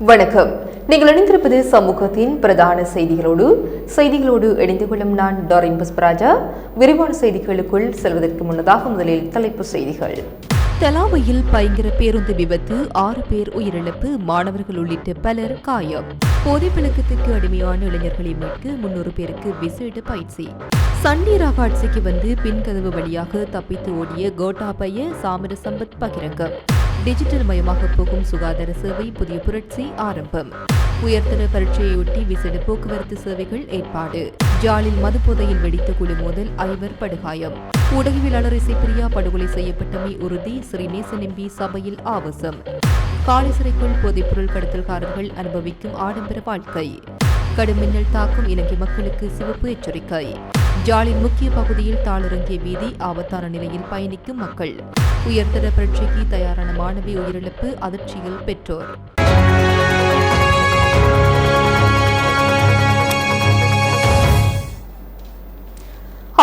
வணக்கம். நீங்கள் இணைந்திருப்பது சமூகத்தின் பிரதான செய்திகளோடு. செய்திகளோடு இணைந்து கொள்ளும் நான் டாரின் புஷ்பராஜா. விரிவான செய்திகளுக்குள் செல்வதற்கு முன்னதாக முதலில் தலைப்புச் செய்திகள். தலாவையில் பயங்கர பேருந்து விபத்து ஆறு பேர் உயிரிழப்பு மாணவர்கள் உள்ளிட்ட பலர் காயம். போதை பழக்கத்துக்கு அடிமையான இளைஞர்களை மீட்க முன்னூறு பேருக்கு விசேட பயிற்சி. சண்டீராக ஆட்சிக்கு வந்து பின்கதவு வழியாக தப்பித்து ஓடிய கோட்டாபய சாமர சம்பத் பகிரங்கம். டிஜிட்டல் மயமாக போகும் சுகாதார சேவை புதிய புரட்சி ஆரம்பம். உயர்தர பரீட்சையொட்டி விசேட போக்குவரத்து சேவைகள் ஏற்பாடு. ஜாலில் மதுபோதையில் வெடித்த குழு மோதல் ஐவர் படுகாயம். ஊடகவியலாளர் இசைப்பிரியா படுகொலை செய்யப்பட்டமை உறுதி ஸ்ரீநேசன் எம்பி சபையில் ஆவசம். காலை சிறைக்குள் போதைப்பொருள் கடத்தல்காரர்கள் அனுபவிக்கும் ஆடம்பர வாழ்க்கை. கடும் மின்னல் தாக்கும் இலங்கை மக்களுக்கு சிவப்பு எச்சரிக்கை. ஜாலின் முக்கிய பகுதியில் தாளிறங்கிய வீதி ஆபத்தான நிலையில் பயணிக்கும் மக்கள். உயர்தர பரீட்சைக்கு தயாரான மாணவி உயிரிழப்பு அதிர்ச்சியில் பெற்றோர்.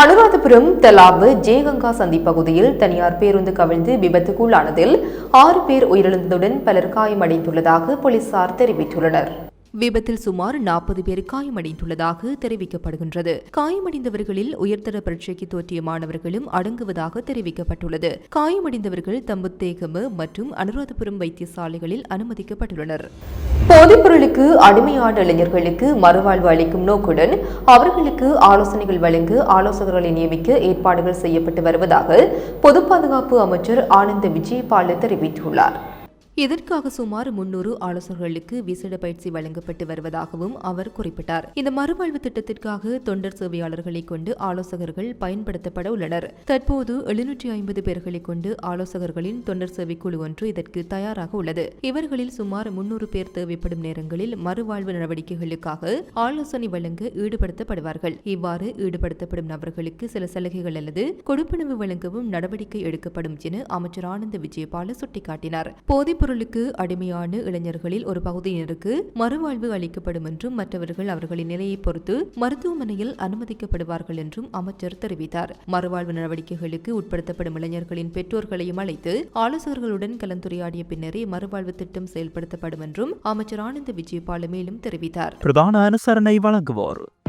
அனுராதபுரம் தலாவு ஜெயகங்கா சந்தி பகுதியில் தனியார் பேருந்து கவிழ்ந்து விபத்துக்குள்ளானதில் ஆறு பேர் உயிரிழந்ததுடன் பலர் காயமடைந்துள்ளதாக போலீசார் தெரிவித்துள்ளனர். விபத்தில் சுமார் நாற்பது பேர் காயமடைந்துள்ளதாக தெரிவிக்கப்படுகின்றது. காயமடைந்தவர்களில் உயர்தர பரீட்சைக்கு தோற்றிய மாணவர்களும் அடங்குவதாக தெரிவிக்கப்பட்டுள்ளது. காயமடைந்தவர்கள் தம்புத்தேகம மற்றும் அனுராதபுரம் வைத்தியசாலைகளில் அனுமதிக்கப்பட்டுள்ளனர். போதைப்பொருளுக்கு அடிமையான இளைஞர்களுக்கு மறுவாழ்வு அளிக்கும் நோக்குடன் அவர்களுக்கு ஆலோசனைகள் வழங்க ஆலோசகர்களை நியமிக்க ஏற்பாடுகள் செய்யப்பட்டு வருவதாக பொது பாதுகாப்பு அமைச்சர் ஆனந்த விஜயபால தெரிவித்துள்ளார். இதற்காக சுமார் முன்னூறு ஆலோசகர்களுக்கு விசேட பயிற்சி வழங்கப்பட்டு வருவதாகவும் அவர் குறிப்பிட்டார். இந்த மறுவாழ்வு திட்டத்திற்காக தொண்டர் சேவையாளர்களை கொண்டு ஆலோசகர்கள் பயன்படுத்தப்பட உள்ளனர். தற்போது எழுநூற்றி ஐம்பது பேர்களை கொண்டு ஆலோசகர்களின் தொண்டர் சேவை குழு ஒன்று இதற்கு தயாராக உள்ளது. இவர்களில் சுமார் முன்னூறு பேர் தேவைப்படும் நேரங்களில் மறுவாழ்வு நடவடிக்கைகளுக்காக ஆலோசனை வழங்க ஈடுபடுத்தப்படுவார்கள். இவ்வாறு ஈடுபடுத்தப்படும் நபர்களுக்கு சில சலுகைகள் அல்லது கொடுப்பனவு வழங்கவும் நடவடிக்கை எடுக்கப்படும் என அமைச்சர் ஆனந்த விஜயபால சுட்டிக்காட்டினார். போதைப் பொருளுக்கு அடிமையான இளைஞர்களில் ஒரு பகுதியினருக்கு மறுவாழ்வு அளிக்கப்படும் என்றும் மற்றவர்கள் அவர்களின் நிலையை பொறுத்து மருத்துவமனையில் அனுமதிக்கப்படுவார்கள் என்றும் அமைச்சர் தெரிவித்தார். மறுவாழ்வு நடவடிக்கைகளுக்கு உட்படுத்தப்படும் இளைஞர்களின் பெற்றோர்களையும் அழைத்து ஆலோசகர்களுடன் கலந்துரையாடிய பின்னரே மறுவாழ்வு திட்டம் செயல்படுத்தப்படும் என்றும் அமைச்சர் ஆனந்த விஜயபால மேலும் தெரிவித்தார். பிரதான அனுசரணை வழங்குவோர்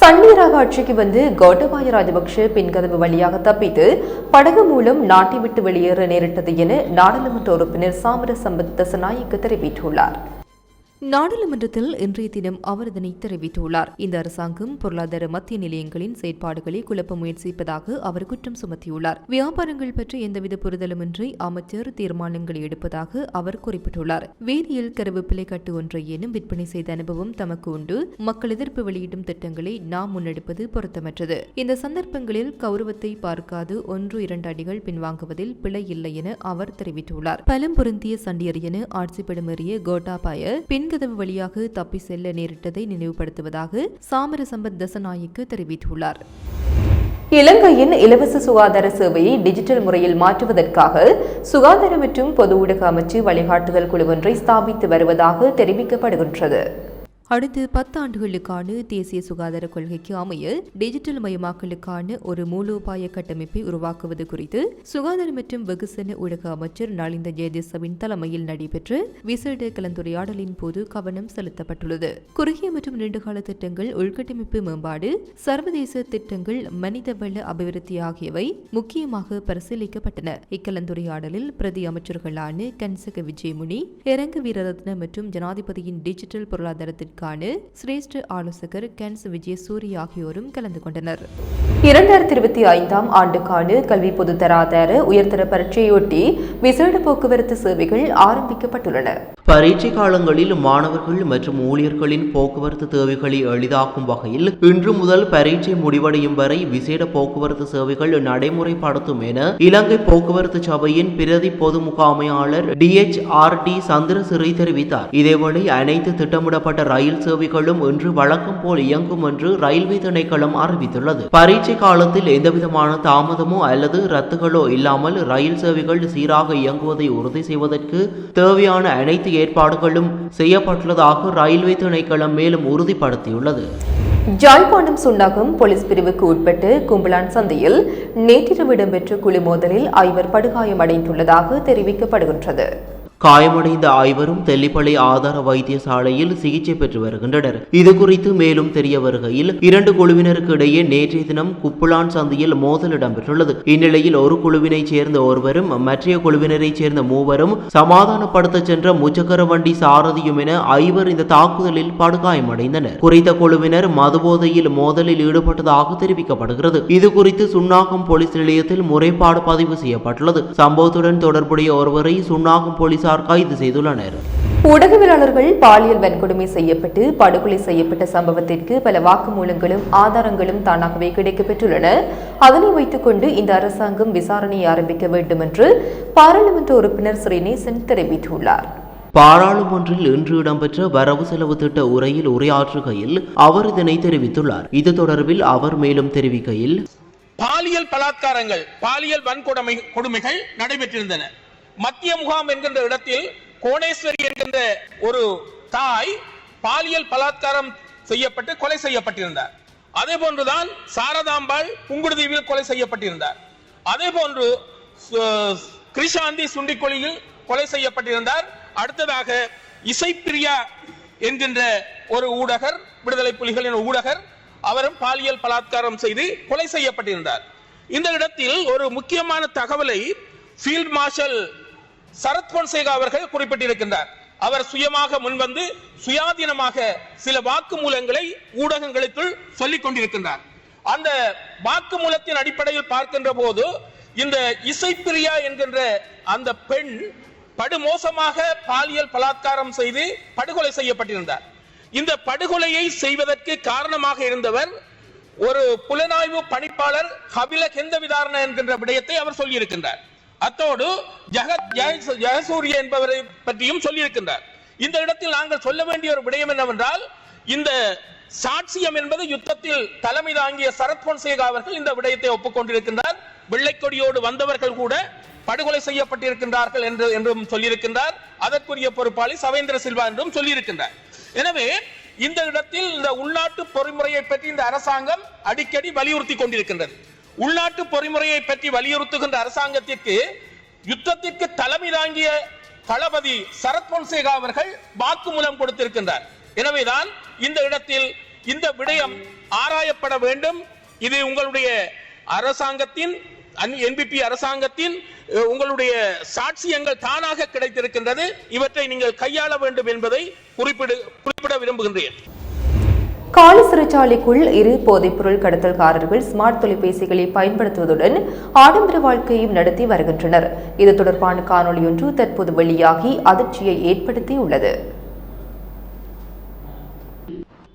சண்டீராக ஆட்சிக்கு வந்து கோட்டபாய ராஜபக்ஷ பின்கதவு வழியாக தப்பித்து படகு மூலம் நாட்டை விட்டு வெளியேற நேரிட்டது என நாடாளுமன்ற உறுப்பினர் சாமர சம்பத் தசநாயக்க தெரிவித்துள்ளார். நாடாளுமன்றத்தில் இன்றைய தினம் அவர் இதனை தெரிவித்துள்ளார். இந்த அரசாங்கம் பொருளாதார மத்திய நிலையங்களின் செயற்பாடுகளை குழப்ப முயற்சிப்பதாக அவர் குற்றம் சுமத்தியுள்ளார். வியாபாரங்கள் பற்றி எந்தவித புரிதலுமின்றி அமைச்சர் தீர்மானங்களை எடுப்பதாக அவர் குறிப்பிட்டுள்ளார். வேதியியல் கருவேப்பிலை கட்டு ஒன்றை எனும் விற்பனை செய்த அனுபவம் தமக்கு உண்டு. மக்கள் எதிர்ப்பு வெளியிடும் திட்டங்களை நாம் முன்னெடுப்பது பொருத்தமற்றது. இந்த சந்தர்ப்பங்களில் கௌரவத்தை பார்க்காது ஒன்று இரண்டு அடிகள் பின்வாங்குவதில் பிழை இல்லை என அவர் தெரிவித்துள்ளார். பலம் பொருந்திய சண்டியர் என ஆட்சிப்படமேறிய கோட்டாபாய பின் பின்கதவு வழியாக தப்பி செல்ல நேரிட்டதை நினைவுபடுத்துவதாக சாமரசம்பத் தசநாயக்கு தெரிவித்துள்ளார். இலங்கையின் இலவச சுகாதார சேவையை டிஜிட்டல் முறையில் மாற்றுவதற்காக சுகாதார மற்றும் பொது ஊடக அமைச்சு வழிகாட்டுதல் குழு ஒன்றை ஸ்தாபித்து வருவதாக தெரிவிக்கப்படுகின்றது. அடுத்த பத்தாண்டுகளுக்கான தேசிய சுகாதார கொள்கைக்கு அமைய டிஜிட்டல் மயமாக்கலுக்கான ஒரு மூலோபாய கட்டமைப்பை உருவாக்குவது குறித்து சுகாதார மற்றும் வெகுசன ஊடக அமைச்சர் நலிந்த ஜெயதேசவின் தலைமையில் நடைபெற்ற விசேட கலந்துரையாடலின் போது கவனம் செலுத்தப்பட்டுள்ளது. குறுகிய மற்றும் நீண்டகால திட்டங்கள் உள்கட்டமைப்பு மேம்பாடு சர்வதேச திட்டங்கள் மனிதவள அபிவிருத்தி ஆகியவை முக்கியமாக பரிசீலிக்கப்பட்டன. இக்கலந்துரையாடலில் பிரதி அமைச்சர்களான கன்சக விஜயமுனி இறங்கு வீரரத்ன மற்றும் ஜனாதிபதியின் டிஜிட்டல் பொருளாதாரத்திற்கு திட்டத்திற்கான சிரேஷ்ட ஆலோசகர் கேன்ஸ் விஜயசூரி ஆகியோரும் கலந்து கொண்டனர். இரண்டாயிரத்தி இருபத்தி ஐந்தாம் ஆண்டுக்கான கல்வி பொதுத்தராதார உயர்தர பரீட்சையொட்டி விசேட போக்குவரத்து சேவைகள் ஆரம்பிக்கப்பட்டுள்ளன. பரீட்சை காலங்களில் மாணவர்கள் மற்றும் ஊழியர்களின் போக்குவரத்து தேவைகளை எளிதாக்கும் வகையில் இன்று முதல் பரீட்சை முடிவடையும் வரை விசேட போக்குவரத்து சேவைகள் நடைமுறைப்படுத்தும் என இலங்கை போக்குவரத்து சபையின் பிரதி பொது முகாமையாளர் டிஎச்ஆர்டி சந்திரசிறி தெரிவித்தார். இதேவேளை அனைத்து திட்டமிடப்பட்ட ரயில் சேவைகளும் இன்று வழக்கம் போல் இயங்கும் என்று ரயில்வே திணைக்களம் அறிவித்துள்ளது. பரீட்சை காலத்தில் எந்தவிதமான தாமதமோ அல்லது ரத்துகளோ இல்லாமல் ரயில் சேவைகள் சீராக இயங்குவதை உறுதி செய்வதற்கு தேவையான அனைத்து ஏற்பாடுகளும் செய்யப்பட்டுள்ளதாக ரயில்வே திணைக்களம் மேலும் உறுதிப்படுத்தியுள்ளது. ஜாழ்ப்பாணம் சுண்ணாகம் போலீஸ் பிரிவுக்கு உட்பட்டு கும்பலான் சந்தையில் நேற்றிரவு இடம்பெற்ற குழி மோதலில் ஐவர் படுகாயமடைந்துள்ளதாக தெரிவிக்கப்படுகின்றது. காயமடைந்த ஐவரும் தெல்லிப்பளை ஆதார வைத்தியசாலையில் சிகிச்சை பெற்று வருகின்றனர். இது குறித்து மேலும் தெரிய வருகையில் இரண்டு குழுவினருக்கு இடையே நேற்றைய தினம் குப்புளான் சந்தையில் மோதல் இடம்பெற்றுள்ளது. இந்நிலையில் ஒரு குழுவினைச் சேர்ந்த ஒருவரும் மற்றைய குழுவினரைச் சேர்ந்த மூவரும் சமாதானப்படுத்த சென்ற முச்சக்கர வண்டி சாரதியும் என ஐவர் இந்த தாக்குதலில் படுகாயமடைந்தனர். குறித்த குழுவினர் மதுபோதையில் மோதலில் ஈடுபட்டதாக தெரிவிக்கப்படுகிறது. இது குறித்து சுன்னாகம் போலீஸ் நிலையத்தில் முறைப்பாடு பதிவு செய்யப்பட்டுள்ளது. சம்பவத்துடன் தொடர்புடைய ஒருவரை சுன்னாகம் போலீசார் கைது செய்துள்ளனர் ஊடகவியலாளர்கள் பாலியல் வன்கொடுமை செய்யப்பட்டு படுகொலை செய்யப்பட்ட சம்பவத்திற்கு பல வாக்குமூலங்களும் ஆதாரங்களும் தானாகவே கிடைக்கப்பெற்றுள்ளன. அதனை வைத்துக்கொண்டு இந்த அரசாங்கம் விசாரணையை ஆரம்பிக்க வேண்டும் என்று பாராளுமன்ற உறுப்பினர் ஸ்ரீநேசன் தெரிவித்துள்ளார். பாராளுமன்றில் இன்று இடம்பெற்ற வரவு செலவு திட்ட உரையில் உரையாற்றுகையில் அவர் இதனை தெரிவித்துள்ளார். இது தொடர்பில் அவர் மேலும் தெரிவிக்கையில் பாலியல் பலாத்காரங்கள் பாலியல் வன்கொடுமை கொடுமைகள் நடைபெற்றிருந்தன. மத்திய முகாம் என்கின்ற இடத்தில் கோணேஸ்வரி என்கின்ற ஒரு தாய் பாலியல் பலாத்காரம் செய்யப்பட்டு கொலை செய்யப்பட்டிருந்தார். அதே போன்றுதான் சாரதாம்பாள் புங்குடுதீவில் கொலை செய்யப்பட்டிருந்தார். அதே போன்று கிருஷாந்தி சுண்டிக்கொலியில் கொலை செய்யப்பட்டிருந்தார். அடுத்ததாக இசைப்பிரியா என்கின்ற ஒரு ஊடகர் விடுதலை புலிகளின் ஊடகர் அவரும் பாலியல் பலாத்காரம் செய்து கொலை செய்யப்பட்டிருந்தார். இந்த இடத்தில் ஒரு முக்கியமான தகவலை ஃபீல்ட் மார்ஷல் சரத் பொன்சேகா அவர்கள் குறிப்பிட்டிருக்கின்றார். அவர் சுயமாக முன்வந்து சுயாதீனமாக சில வாக்குமூலங்களை ஊடகங்களுக்குள் சொல்லிக் கொண்டிருக்கின்றார். அந்த வாக்குமூலத்தின் அடிப்படையில் பார்க்கின்ற போது இந்த இசைப்பிரியா என்கின்ற அந்த பெண் படுமோசமாக பாலியல் பலாத்காரம் செய்து படுகொலை செய்யப்பட்டிருந்தார். இந்த படுகொலையை செய்வதற்கு காரணமாக இருந்தவர் ஒரு புலனாய்வு பணிப்பாளர் கபில கெந்த விதாரண என்கின்ற விடயத்தை அவர் சொல்லியிருக்கின்றார். அத்தோடு ஜெகத் ஜெயசூரிய என்பவரை பற்றியும் சொல்லியிருக்கின்றார். இந்த இடத்தில் நாங்கள் சொல்ல வேண்டிய ஒரு விடயம் என்னவென்றால் இந்த சாட்சியம் என்பது யுத்தத்தில் தலைமை தாங்கிய சரத் பொன்சேகா அவர்கள் இந்த விடயத்தை ஒப்புக்கொண்டிருக்கின்றார். வெள்ளைக்கொடியோடு வந்தவர்கள் கூட படுகொலை செய்யப்பட்டிருக்கின்றார்கள் என்று என்றும் சொல்லியிருக்கின்றார். அதற்குரிய பொறுப்பாளி சவேந்திர சில்வா என்றும் சொல்லியிருக்கின்றார். எனவே இந்த இடத்தில் இந்த உள்நாட்டு பொறிமுறையை பற்றி இந்த அரசாங்கம் அடிக்கடி வலியுறுத்தி கொண்டிருக்கின்றது. உள்நாட்டு பொறிமுறையை பற்றி வலியுறுத்துகின்ற அரசாங்கத்திற்கு யுத்தத்திற்கு தலைமை தாங்கிய தளபதி சரத் பொன்சேகா அவர்கள் வாக்குமூலம் கொடுத்திருக்கின்றார். எனவேதான் இந்த இடத்தில் இந்த விடயம் ஆராயப்பட வேண்டும். இது உங்களுடைய அரசாங்கத்தின் என்பிபி அரசாங்கத்தின் உங்களுடைய சாட்சியங்கள் தானாக கிடைத்திருக்கின்றது. இவற்றை நீங்கள் கையாள வேண்டும் என்பதை குறிப்பிடு குறிப்பிட விரும்புகின்றேன். காலி சிறைச்சாலைக்குள் இரு போதைப்பொருள் கடத்தல்காரர்கள் ஸ்மார்ட் தொலைபேசிகளை பயன்படுத்துவதுடன் ஆடம்பர வாழ்க்கையும் நடத்தி வருகின்றனர். இது தொடர்பான காணொளியொன்று தற்போது வெளியாகி அதிர்ச்சியை ஏற்படுத்தியுள்ளது.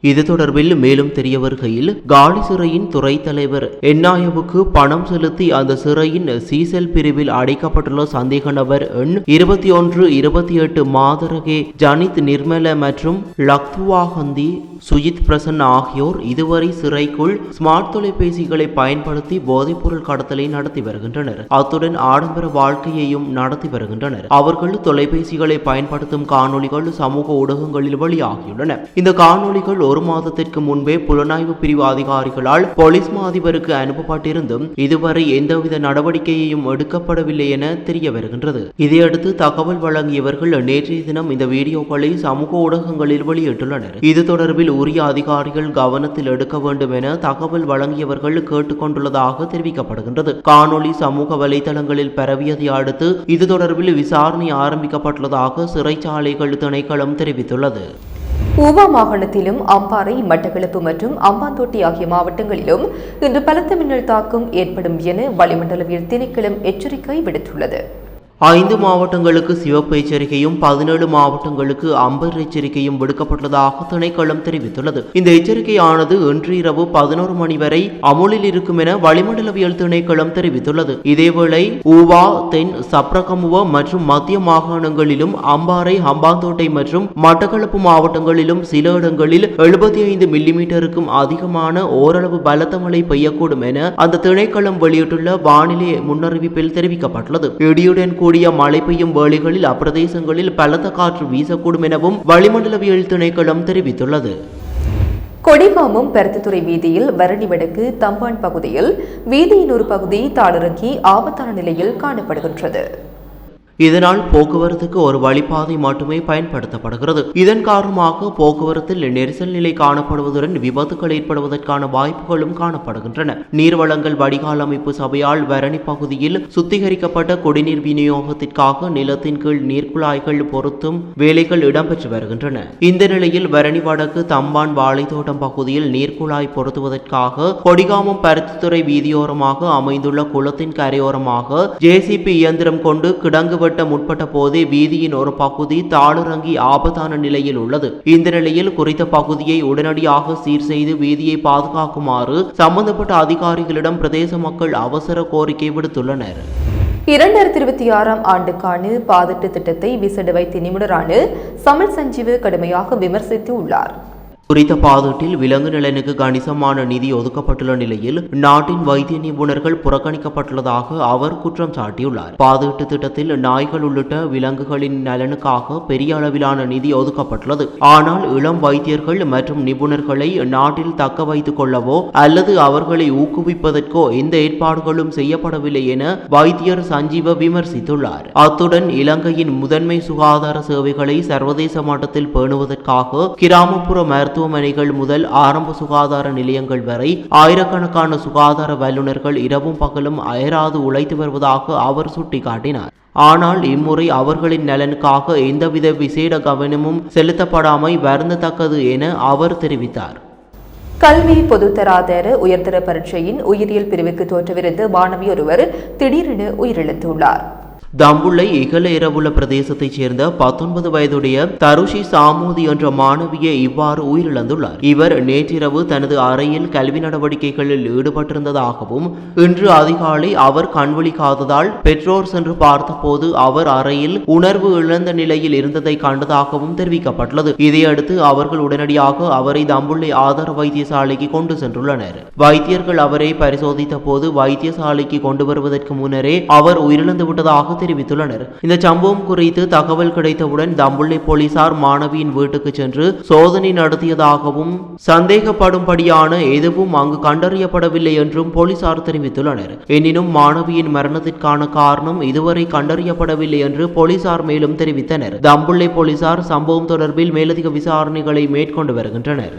இது தொடர்பில் மேலும் தெரிய வருகையில் காலி சிறையின் துறை தலைவர் என்னாயவுக்கு பணம் செலுத்தி அந்த சிறையின் சீசல் பிரிவில் அடைக்கப்பட்டுள்ள சந்தேக நபர் எண் இருபத்தி ஒன்று இருபத்தி எட்டு மாதரகே ஜனித் நிர்மல மற்றும் லக்துவாகந்தி சுஜித் பிரசன் ஆகியோர் இதுவரை சிறைக்குள் ஸ்மார்ட் தொலைபேசிகளை பயன்படுத்தி போதைப்பொருள் கடத்தலை நடத்தி வருகின்றனர். அத்துடன் ஆடம்பர வாழ்க்கையையும் நடத்தி வருகின்றனர். அவர்கள் தொலைபேசிகளை பயன்படுத்தும் காணொளிகள் சமூக ஊடகங்களில் வெளியாகியுள்ளன. இந்த காணொளிகள் ஒரு மாதத்திற்கு முன்பே புலனாய்வு பிரிவு அதிகாரிகளால் போலீஸ் மா அதிபருக்கு அனுப்பப்பட்டிருந்தும் இதுவரை எந்தவித நடவடிக்கையையும் எடுக்கப்படவில்லை என தெரிய வருகின்றது. இதையடுத்து தகவல் வழங்கியவர்கள் நேற்றைய தினம் இந்த வீடியோக்களை சமூக ஊடகங்களில் வெளியிட்டுள்ளனர். இது தொடர்பில் உரிய அதிகாரிகள் கவனத்தில் எடுக்க வேண்டும் என தகவல் வழங்கியவர்கள் கேட்டுக்கொண்டுள்ளதாக தெரிவிக்கப்படுகின்றது. காணொளி சமூக வலைதளங்களில் பரவியதை அடுத்து இது தொடர்பில் விசாரணை ஆரம்பிக்கப்பட்டுள்ளதாக சிறைச்சாலைகள் திணைக்களம் தெரிவித்துள்ளது. ஊவா மாகாணத்திலும் அம்பாறை மட்டக்களப்பு மற்றும் அம்பாந்தோட்டி ஆகிய மாவட்டங்களிலும் இன்று பலத்த மின்னல் தாக்கம் ஏற்படும் என வளிமண்டலவியல் திணைக்களம் எச்சரிக்கை விடுத்துள்ளது. ஐந்து மாவட்டங்களுக்கு சிவப்பு எச்சரிக்கையும் பதினேழு மாவட்டங்களுக்கு அம்பர் எச்சரிக்கையும் விடுக்கப்பட்டுள்ளதாக திணைக்களம் தெரிவித்துள்ளது. இந்த எச்சரிக்கையானது இன்று இரவு பதினோரு மணி வரை அமுலில் இருக்கும் என வளிமண்டலவியல் திணைக்களம் தெரிவித்துள்ளது. இதேவேளை ஊவா தென் சப்ரகமுவ மற்றும் மத்திய மாகாணங்களிலும் அம்பாறை ஹம்பாந்தோட்டை மற்றும் மட்டக்களப்பு மாவட்டங்களிலும் சில இடங்களில் எழுபத்தி ஐந்து மில்லிமீட்டருக்கும் அதிகமான ஓரளவு பலத்த மழை பெய்யக்கூடும் என அந்த திணைக்களம் வெளியிட்டுள்ள வானிலை முன்னறிவிப்பில் தெரிவிக்கப்பட்டுள்ளது. இடியுடன் கூடிய மழை பெய்யும் வேளைகளில் அப்பிரதேசங்களில் பலத்த காற்று வீசக்கூடும் எனவும் வளிமண்டலவியல் திணைக்களம் தெரிவித்துள்ளது. கொடிகாமம் பருத்தித்துறை வீதியில் வரணி வடக்கு தம்பான் பகுதியில் வீதியின் ஒரு பகுதி தாளிறங்கி ஆபத்தான நிலையில் காணப்படுகின்றது. இதனால் போக்குவரத்துக்கு ஒரு வழிப்பாதை மட்டுமே பயன்படுத்தப்படுகிறது. இதன் காரணமாக போக்குவரத்தில் நெரிசல் நிலை காணப்படுவதுடன் விபத்துகள் ஏற்படுவதற்கான வாய்ப்புகளும் காணப்படுகின்றன. நீர்வளங்கள் வடிகால் அமைப்பு சபையால் வரணி பகுதியில் சுத்திகரிக்கப்பட்ட குடிநீர் விநியோகத்திற்காக நிலத்தின் கீழ் நீர்க்குழாய்கள் பொருத்தும் வேலைகள் இடம்பெற்று வருகின்றன. இந்த நிலையில் வரணி வடக்கு தம்பான் வாழைத்தோட்டம் பகுதியில் நீர்க்குழாய் பொருத்துவதற்காக கொடிகாமம் பருத்தித்துறை வீதியோரமாக அமைந்துள்ள குளத்தின் கரையோரமாக ஜேசிபி இயந்திரம் கொண்டு கிடங்கு வெட்ட முற்பட்ட போதே வீதியின் ஒரு பகுதி தாளுறங்கி ஆபத்தான நிலையில் உள்ளது. இந்த நிலையில் குறித்த பகுதியை உடனடியாக சீர் செய்து வீதியை பாதுகாக்குமாறு சம்பந்தப்பட்ட அதிகாரிகளிடம் பிரதேச மக்கள் அவசர கோரிக்கை விடுத்துள்ளனர். இரண்டாயிரத்தி இருபத்தி ஆறாம் ஆண்டுக்கான பாதிட்டு திட்டத்தை விசடுவை திணிமுடரான சமல் சஞ்சீவு கடுமையாக விமர்சித்து உள்ளார் குறித்த பாதீட்டில் விலங்கு நலனுக்கு கணிசமான நிதி ஒதுக்கப்பட்டுள்ள நிலையில் நாட்டின் வைத்திய நிபுணர்கள் புறக்கணிக்கப்பட்டுள்ளதாக அவர் குற்றம் சாட்டியுள்ளார். பாதீட்டு திட்டத்தில் நாய்கள் உள்ளிட்ட விலங்குகளின் நலனுக்காக பெரிய அளவிலான நிதி ஒதுக்கப்பட்டுள்ளது. ஆனால் இளம் வைத்தியர்கள் மற்றும் நிபுணர்களை நாட்டில் தக்க வைத்துக் கொள்ளவோ அல்லது அவர்களை ஊக்குவிப்பதற்கோ எந்த ஏற்பாடுகளும் செய்யப்படவில்லை என வைத்தியர் சஞ்சீவ விமர்சித்துள்ளார். அத்துடன் இலங்கையின் முதன்மை சுகாதார சேவைகளை சர்வதேச மட்டத்தில் பேணுவதற்காக கிராமப்புற மருத்துவமனைகள் முதல் ஆரம்ப சுகாதார நிலையங்கள் வரை ஆயிரக்கணக்கான சுகாதார வல்லுநர்கள் இரவும் பகலும் அயராது உழைத்து வருவதாக அவர் சுட்டிக்காட்டினார். ஆனால் இம்முறை அவர்களின் நலனுக்காக எந்தவித விசேட கவனமும் செலுத்தப்படாமை வருந்தத்தக்கது என அவர் தெரிவித்தார். கல்வி பொதுத்தராதர உயர்தர பரீட்சையின் உயிரியல் பிரிவுக்கு தோற்றவிருந்த மாணவி ஒருவர் திடீரென உயிரிழந்துள்ளார். தம்புள்ளை இகல இரவுள்ள பிரதேசத்தைச் சேர்ந்த பத்தொன்பது வயதுடைய தருஷி சாமூதி என்ற மாணவியை இவ்வாறு உயிரிழந்துள்ளார். இவர் நேற்றிரவு தனது அறையில் கல்வி நடவடிக்கைகளில் ஈடுபட்டிருந்ததாகவும் இன்று அதிகாலை அவர் கண்வழிக்காததால் பெற்றோர் சென்று பார்த்தபோது அவர் அறையில் உணர்வு இழந்த நிலையில் இருந்ததை கண்டதாகவும் தெரிவிக்கப்பட்டுள்ளது. இதையடுத்து அவர்கள் உடனடியாக அவரை தம்புள்ளை ஆதார வைத்தியசாலைக்கு கொண்டு சென்றுள்ளனர். வைத்தியர்கள் அவரை பரிசோதித்த போது வைத்தியசாலைக்கு கொண்டு வருவதற்கு முன்னரே அவர் உயிரிழந்து விட்டதாக தெரிவித்துள்ளனர். இந்த சம்பவம் குறித்து தகவல் கிடைத்தவுடன் தம்புள்ளை போலீசார் மாணவியின் வீட்டுக்கு சென்று சோதனை நடத்தியதாகவும் சந்தேகப்படும்படியான எதுவும் அங்கு கண்டறியப்படவில்லை என்றும் போலீசார் தெரிவித்துள்ளனர். எனினும் மாணவியின் மரணத்திற்கான காரணம் இதுவரை கண்டறியப்படவில்லை என்று போலீசார் மேலும் தெரிவித்தனர். தம்புள்ளை போலீசார் சம்பவம் தொடர்பில் மேலதிக விசாரணைகளை மேற்கொண்டு வருகின்றனர்.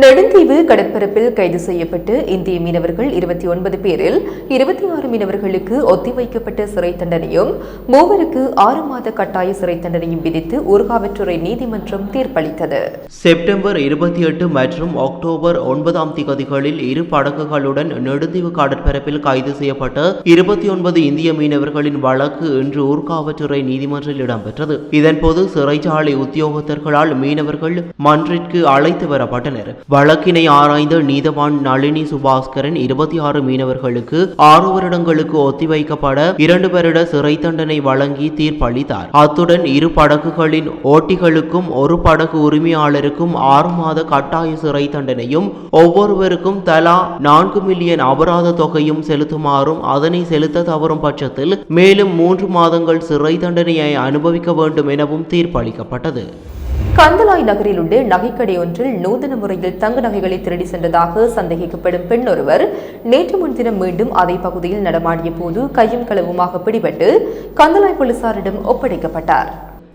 நெடுந்தீவு கடற்பரப்பில் கைது செய்யப்பட்டு இந்திய மீனவர்கள் இருபத்தி ஒன்பது பேரில் இருபத்தி ஆறு மீனவர்களுக்கு ஒத்திவைக்கப்பட்ட சிறை தண்டனையும் மூவருக்கு ஆறு மாத கட்டாய சிறை தண்டனையும் விதித்து ஊர்காவற்றுறை நீதிமன்றம் தீர்ப்பளித்தது. செப்டம்பர் இருபத்தி எட்டு மற்றும் அக்டோபர் ஒன்பதாம் திகதிகளில் இரு படகுகளுடன் நெடுந்தீவு கடற்பரப்பில் கைது செய்யப்பட்ட இருபத்தி ஒன்பது இந்திய மீனவர்களின் வழக்கு இன்று ஊர்காவற்றுறை நீதிமன்றில் இடம்பெற்றது. இதன்போது சிறைச்சாலை உத்தியோகத்தர்களால் மீனவர்கள் மன்றிற்கு அழைத்து வரப்பட்டனர். வழக்கினை ஆராய்ந்த நீதவான் நளினி சுபாஸ்கரன் இருபத்தி ஆறு மீனவர்களுக்கு ஆறு வருடங்களுக்கு ஒத்திவைக்கப்பட இரண்டு வருட சிறை தண்டனை வழங்கி தீர்ப்பளித்தார். அத்துடன் இரு படகுகளின் ஓட்டிகளுக்கும் ஒரு படகு உரிமையாளருக்கும் ஆறு மாத கட்டாய சிறை தண்டனையும் ஒவ்வொருவருக்கும் தலா நான்கு மில்லியன் அபராத தொகையும் செலுத்துமாறும் அதனை செலுத்த தவறும் பட்சத்தில் மேலும் மூன்று மாதங்கள் சிறை தண்டனையை அனுபவிக்க வேண்டும் எனவும் தீர்ப்பளிக்கப்பட்டது. கந்தலாய் நகரில் உள்ள நகைக்கடை ஒன்றில் நூதன முறையில் தங்க நகைகளை திருடி சென்றதாக சந்தேகிக்கப்படும் பெண் ஒருவர் நேற்று முன்தினம் மீண்டும் அதே பகுதியில் நடமாடிய போது கையும் களவுமாக பிடிபட்டு கந்தலாய் போலீசாரிடம் ஒப்படைக்கப்பட்டார்.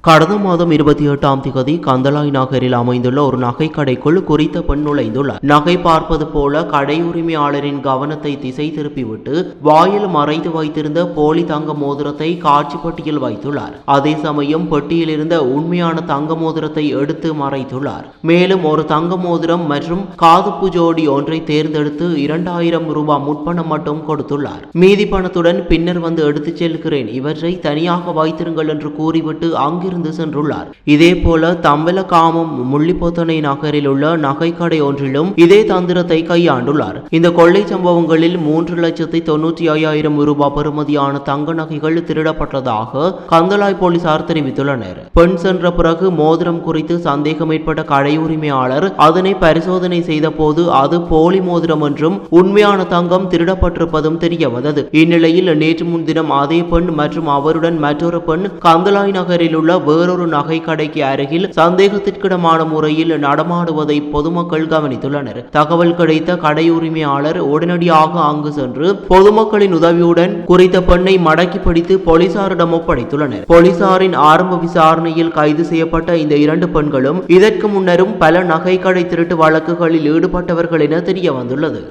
கடந்த மாதம் இருபத்தி எட்டாம் திகதி கந்தலாய் நகரில் அமைந்துள்ள ஒரு நகை கடைக்குள் குறித்த பெண் நுழைந்துள்ளார் நகை பார்ப்பது போல கடை உரிமையாளரின் கவனத்தை திசை திருப்பிவிட்டு வாயில் மறைத்து வைத்திருந்த போலி தங்க மோதிரத்தை காட்சி பெட்டியில் வைத்துள்ளார். அதே சமயம் பெட்டியில் இருந்த உண்மையான தங்க மோதிரத்தை எடுத்து மறைத்துள்ளார். மேலும் ஒரு தங்க மோதிரம் மற்றும் காதுப்பு ஜோடி ஒன்றை தேர்ந்தெடுத்து இரண்டாயிரம் ரூபாய் முற்பணம் மட்டும் கொடுத்துள்ளார். மீதி பணத்துடன் பின்னர் வந்து எடுத்துச் செல்கிறேன். இவற்றை தனியாக வைத்திருங்கள் என்று கூறிவிட்டு அங்கிருந்து சென்றுள்ளார். இதே போல தம்பலகாமம் முள்ளிப்போத்தனை நகரில் உள்ள நகைக்கடை ஒன்றிலும் இதே தந்திரத்தை கையாண்டுள்ளார். இந்த கொள்ளை சம்பவங்களில் மூன்று லட்சத்தி தொன்னூற்றி ஐயாயிரம் ரூபாய் பெறுமதியான தங்க நகைகள் திருடப்பட்டதாக கந்தளாய் போலீசார் தெரிவித்துள்ளனர். பெண் சென்ற பிறகு மோதிரம் குறித்து சந்தேகம் ஏற்பட்ட கடை உரிமையாளர் அதனை பரிசோதனை செய்த போது அது போலி மோதிரம் என்றும் உண்மையான தங்கம் திருடப்பட்டிருப்பதும் தெரிய வந்தது இந்நிலையில் நேற்று முன்தினம் அதே பெண் மற்றும் அவருடன் மற்றொரு பெண் கந்தளாய் நகரில் உள்ள வேறொரு நகை கடைக்கு அருகில் சந்தேகத்திற்கிடமான முறையில் நடமாடுவதை பொதுமக்கள் கவனித்துள்ளனர். தகவல் கிடைத்த கடை உரிமையாளர் உடனடியாக அங்கு சென்று பொதுமக்களின் உதவியுடன் குறித்த பெண்ணை மடக்கி பிடித்து போலீசாரிடம் ஒப்படைத்துள்ளனர். போலீசாரின் ஆரம்ப விசாரணையில் கைது செய்யப்பட்ட இந்த இரண்டு பெண்களும் இதற்கு முன்னரும் பல நகைக்கடை திருட்டு வழக்குகளில் ஈடுபட்டவர்கள் என தெரிய வந்துள்ளது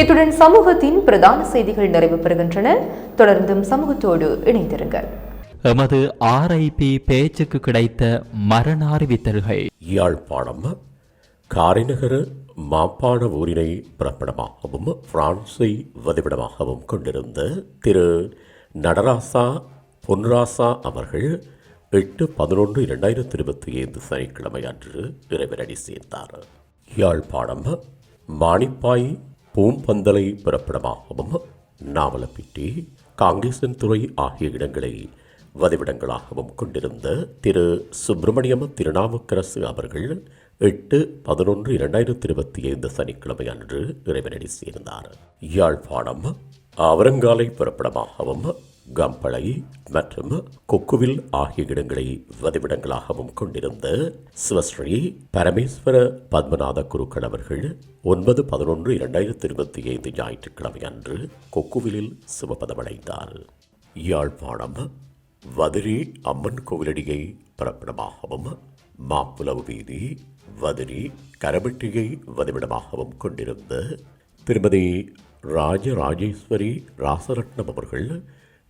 இத்துடன் சமூகத்தின் பிரதான செய்திகள் நிறைவு பெறுகின்றன. தொடர்ந்தும் சமூகத்தோடு இணைந்திருங்கள். எமது ஆர்ஐபி பேச்சுக்கு கிடைத்த மரண அறிவித்தல்கள் யாழ்ப்பாணம் காரைநகர மாப்பாண ஊரினை பிறப்பிடமாகவும் பிரான்ஸை வதிவிடமாகவும் கொண்டிருந்த திரு. நடராசா பொன்ராசா அவர்கள் எட்டு பதினொன்று இரண்டாயிரத்தி இருபத்தி ஐந்து சனிக்கிழமை அன்று இறைவனடி சேர்ந்தார். யாழ்ப்பாணம் மாணிப்பாய் பூம்பந்தலை பிறப்பிடமாகவும் நாவலப்பிட்டி காங்கேசன் துறை ஆகிய இடங்களை வதிவிடங்களாகவும் கொண்டிருந்த திரு சுப்பிரமணியம் திருநாவுக்கரசு அவர்கள் எட்டு பதினொன்று இரண்டாயிரத்தி இருபத்தி ஐந்து சனிக்கிழமை அன்று இறைவனடி சேர்ந்தார். யாழ்ப்பாணம் அவரங்காலை பிறப்பிடமாகவும் கம்பளை மற்றும் கொக்குவில் ஆகிய இடங்களை வதிவிடங்களாகவும் கொண்டிருந்த சிவஸ்ரீ பரமேஸ்வர பத்மநாத குருக்கள் அவர்கள் ஒன்பது பதினொன்று இரண்டாயிரத்தி இருபத்தி ஐந்து ஞாயிற்றுக்கிழமை அன்று கொக்குவிலில் சிவபதமடைந்தார் யாழ்ப்பாணம் வதிரி அம்மன் கோவிலடியை பிறப்பிடமாகவும் மாப்புலவு வீதி வதிரி கரபெட்டியை வதிவிடமாகவும் கொண்டிருந்த திருமதி ராஜராஜேஸ்வரி ராசரட்னம் அவர்கள்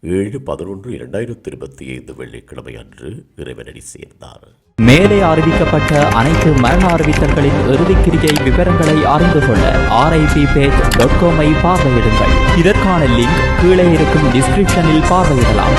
ஏழு பதினொன்று இரண்டாயிரத்தி இருபத்தி ஐந்து வெள்ளிக்கிழமை அன்று இறைவனடி சேர்ந்தார். மேலே அறிவிக்கப்பட்ட அனைத்து மரண அறிவித்தல்களின் இறுதிக்கிரியை விவரங்களை அறிந்து கொள்ள ஆர்ஐபி பேஜ் டாட் காமை பார்வையிடுங்கள். இதற்கான லிங்க் கீழே இருக்கும் டிஸ்கிரிப்ஷனில் பார்வையிடலாம்.